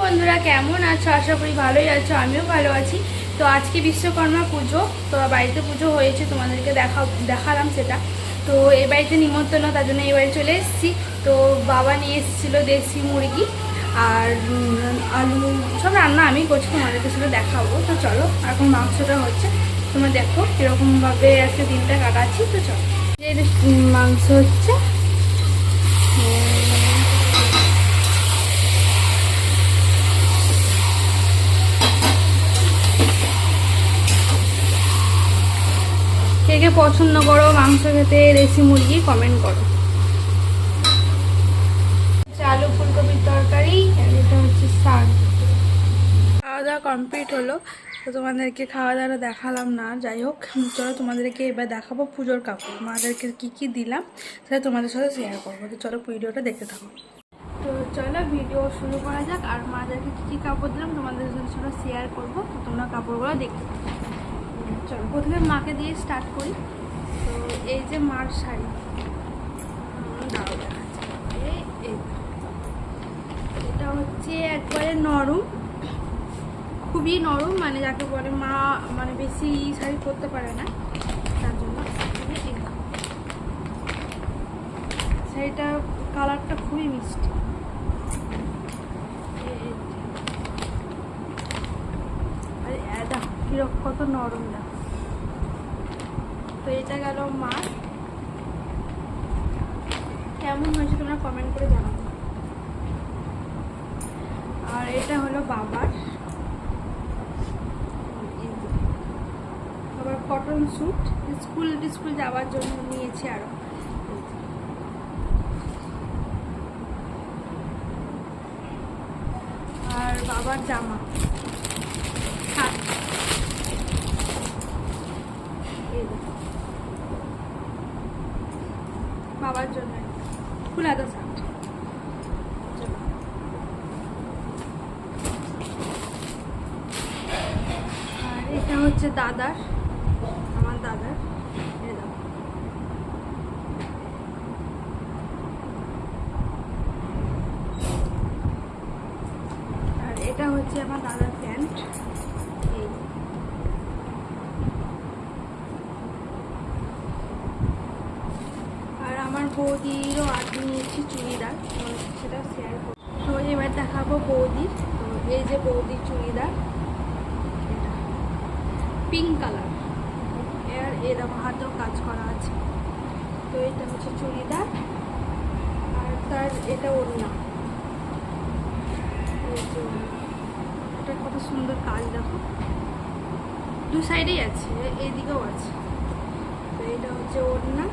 বন্ধুরা, কেমন আছো? আশা করি ভালোই আছো, আমিও ভালো আছি। তো আজকে বিশ্বকর্মা পুজো, তো বাড়িতে পুজো হয়েছে, তোমাদেরকে দেখা, দেখালাম সেটা। তো এই বাড়িতে নিমন্ত্রণ, তার জন্য এই বাড়ি চলে এসেছি। তো বাবা নিয়ে এসেছিল দেশি মুরগি, আর আলু, সব রান্না আমি করছি তোমাদেরকে সেটা দেখাবো। তো চলো, এখন মাংসটা হচ্ছে। তোমরা দেখো কীরকমভাবে আজকে দিনটা কাটাচ্ছি। তো চলো। যে মাংস হচ্ছে। উম, কে কে পছন্দ করো মাংস খেতে দেশি মুরগি কমেন্ট করো। আলু ফুলকপির তরকারি এটা হচ্ছে খাওয়া দাওয়া কমপ্লিট হলো তো তোমাদেরকে খাওয়া দাওয়া দেখালাম না। যাই হোক চলো তোমাদেরকে এবার দেখাবো পুজোর কাপড়। মাদেরকে কি কি দিলাম সেটা তোমাদের সাথে শেয়ার করব। তো চলো ভিডিওটা দেখতে থাকো। তো চলো ভিডিও শুরু করা যাক আর মাদেরকে কী কী কাপড় দিলাম তোমাদের সাথে শেয়ার করব। তো তোমরা কাপড়গুলো দেখতে থাকো। চলো, প্রথমে মাকে দিয়ে স্টার্ট করি। তো এই যে মার শাড়ি। এটা হচ্ছে একবারে নরম, খুবই নরম মানে যাকে বলে মা মানে বেশি শাড়ি পরতে পারে না, তার জন্য। শাড়িটা কালারটা খুবই মিষ্টি। কত নরম দেখো। তো এটা গেল মা। কেমন হয়েছে তোমরা কমেন্ট করে জানাব আর এটা হলো বাবার। বাবার কটন স্যুট স্কুল স্কুল যাওয়ার জন্য নিয়েছি আরও। আর বাবার জামা শার্ট এই দেখো। বাবার জন্য। ফুল হাতা শার্ট আর এটা হচ্ছে দাদার, আমার দাদার। আর এটা হচ্ছে আমার দাদার প্যান্ট এই আর আমার বৌদিরও আগে নিয়েছি চুড়িদার সেটা শেয়ার তো এবার দেখাবো বৌদির, তো এই যে বৌদির চুড়িদার পিঙ্ক কালারের এরকম হাতেও কাজ করা আছে। তো এটা হচ্ছে চুড়িদার, আর তার এটা ওড়না। এটা কত সুন্দর কাজ দেখো। দু সাইডেই আছে এইদিকেও আছে তো এটা হচ্ছে ওড়না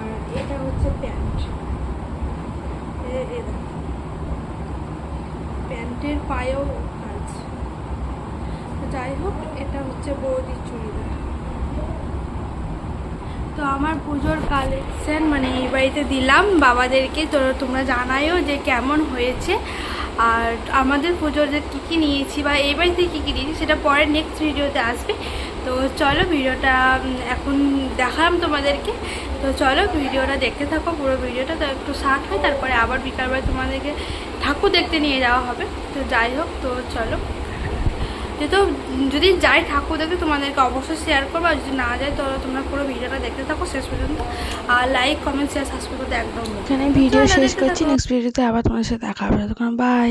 আর এটা হচ্ছে প্যান্ট। প্যান্টের পায়েও কাজ। যাই হোক, এটা হচ্ছে বৌদির চুড়িদার। তো আমার পুজোর কালেকশন মানে এই বাড়িতে দিলাম। বাবাদেরকে তো তোমরা জানাইও যে কেমন হয়েছে। আর আমাদের পুজোর যে কী কী নিয়েছি বা এই বাড়িতে কী কী নিয়েছি, সেটা পরে নেক্সট ভিডিওতে আসবে। তো চলো ভিডিওটা এখন দেখালাম তোমাদেরকে। তো চলো ভিডিওটা দেখতে থাকো পুরো ভিডিওটা তো একটু শার্ট হয় তারপরে আবার বিকালবেলা তোমাদেরকে ঠাকুর দেখতে নিয়ে যাওয়া হবে। তো যাই হোক তো চলো। যেহেতু যদি যাই ঠাকুর দেখতে তোমাদেরকে অবশ্যই শেয়ার করব আর যদি না যায় তো তোমরা পুরো ভিডিওটা দেখতে থাকো শেষ পর্যন্ত। আর লাইক কমেন্ট শেয়ার সাবস্ক্রাইব করতে একদম এখানে ভিডিও শেষ করছি নেক্সট ভিডিওতে আবার তোমার সাথে দেখা হবে। তখন বাই